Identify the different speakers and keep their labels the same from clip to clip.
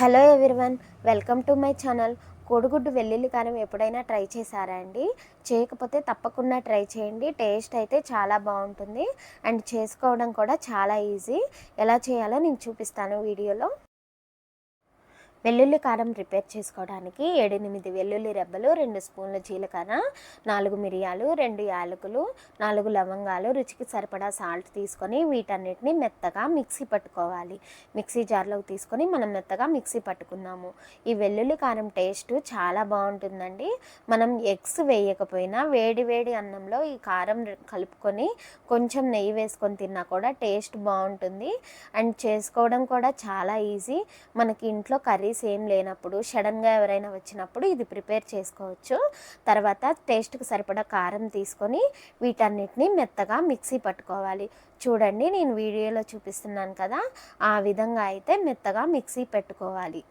Speaker 1: Hello everyone welcome to my channel. కోడిగుడ్డు వెల్లుల్లి కారం ఎప్పుడైనా ట్రై చేశారా అండి? చేయకపోతే తప్పకుండా ట్రై చేయండి. టేస్ట్ అయితే చాలా బాగుంటుంది. అండ్ చేసుకోవడం కూడా చాలా ఈజీ. ఎలా చేయాలో నేను చూపిస్తాను వీడియోలో. వెల్లుల్లి కారం ప్రిపేర్ చేసుకోవడానికి ఏడెనిమిది వెల్లుల్లి రెబ్బలు రెండు స్పూన్ల జీలకర్ర నాలుగు మిరియాలు రెండు యాలకులు నాలుగు లవంగాలు రుచికి సరిపడా సాల్ట్ తీసుకొని వీటన్నిటిని మెత్తగా మిక్సీ పట్టుకోవాలి. మిక్సీ జార్లోకి తీసుకొని మనం మెత్తగా మిక్సీ పట్టుకున్నాము ఈ వెల్లుల్లి కారం టేస్ట్ చాలా బాగుంటుందండి. మనం ఎగ్స్ వేయకపోయినా వేడి వేడి అన్నంలో ఈ కారం కలుపుకొని కొంచెం నెయ్యి వేసుకొని తిన్నా కూడా టేస్ట్ బాగుంటుంది. అండ్ చేసుకోవడం కూడా చాలా ఈజీ. మనకి ఇంట్లో కర్రీ కర్రీస్ ఏం లేనప్పుడు సడన్గా ఎవరైనా వచ్చినప్పుడు ఇది ప్రిపేర్ చేసుకోవచ్చు. తర్వాత టేస్ట్కి సరిపడా కారం తీసుకొని వీటన్నిటిని మెత్తగా మిక్సీ పట్టుకోవాలి. చూడండి నేను వీడియోలో చూపిస్తున్నాను కదా ఆ విధంగా అయితే మెత్తగా మిక్సీ పెట్టుకోవాలి.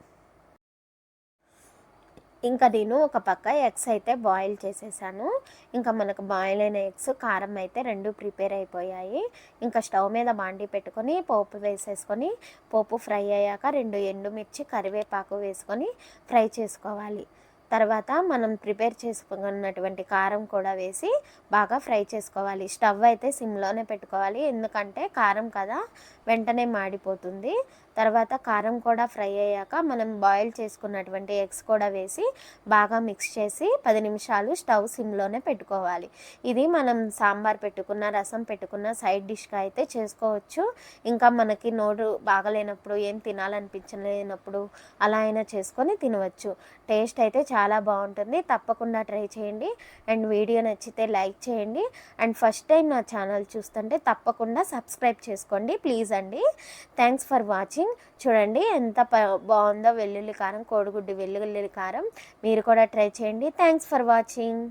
Speaker 1: ఇంకా నేను ఒక పక్క ఎగ్స్ అయితే బాయిల్ చేసేసాను. ఇంకా మనకు బాయిల్ అయిన ఎగ్స్ కారం అయితే రెండు ప్రిపేర్ అయిపోయాయి. ఇంకా స్టవ్ మీద బాండి పెట్టుకొని పోపు వేసేసుకొని పోపు ఫ్రై అయ్యాక రెండు ఎండుమిర్చి కరివేపాకు వేసుకొని ఫ్రై చేసుకోవాలి. తర్వాత మనం ప్రిపేర్ చేసుకున్నటువంటి కారం కూడా వేసి బాగా ఫ్రై చేసుకోవాలి. స్టవ్ అయితే సిమ్లోనే పెట్టుకోవాలి. ఎందుకంటే కారం కదా వెంటనే మాడిపోతుంది. తర్వాత కారం కూడా ఫ్రై అయ్యాక మనం బాయిల్ చేసుకున్నటువంటి ఎగ్స్ కూడా వేసి బాగా మిక్స్ చేసి పది నిమిషాలు స్టవ్ సిమ్లోనే పెట్టుకోవాలి. ఇది మనం సాంబార్ పెట్టుకున్న రసం పెట్టుకున్న సైడ్ డిష్గా అయితే చేసుకోవచ్చు. ఇంకా మనకి నోరు బాగలేనప్పుడు ఏం తినాలనిపించలేనప్పుడు అలా అయినా చేసుకొని తినవచ్చు. టేస్ట్ అయితే చాలా చాలా బాగుంటుంది. తప్పకుండా ట్రై చేయండి. అండ్ వీడియో నచ్చితే లైక్ చేయండి. అండ్ ఫస్ట్ టైం నా ఛానల్ చూస్తుంటే తప్పకుండా సబ్స్క్రైబ్ చేసుకోండి ప్లీజ్ అండి. థ్యాంక్స్ ఫర్ వాచింగ్ చూడండి ఎంత బాగుందో వెల్లుల్లి కారం కోడిగుడ్డు వెల్లుల్లి కారం. మీరు కూడా ట్రై చేయండి. Thanks for watching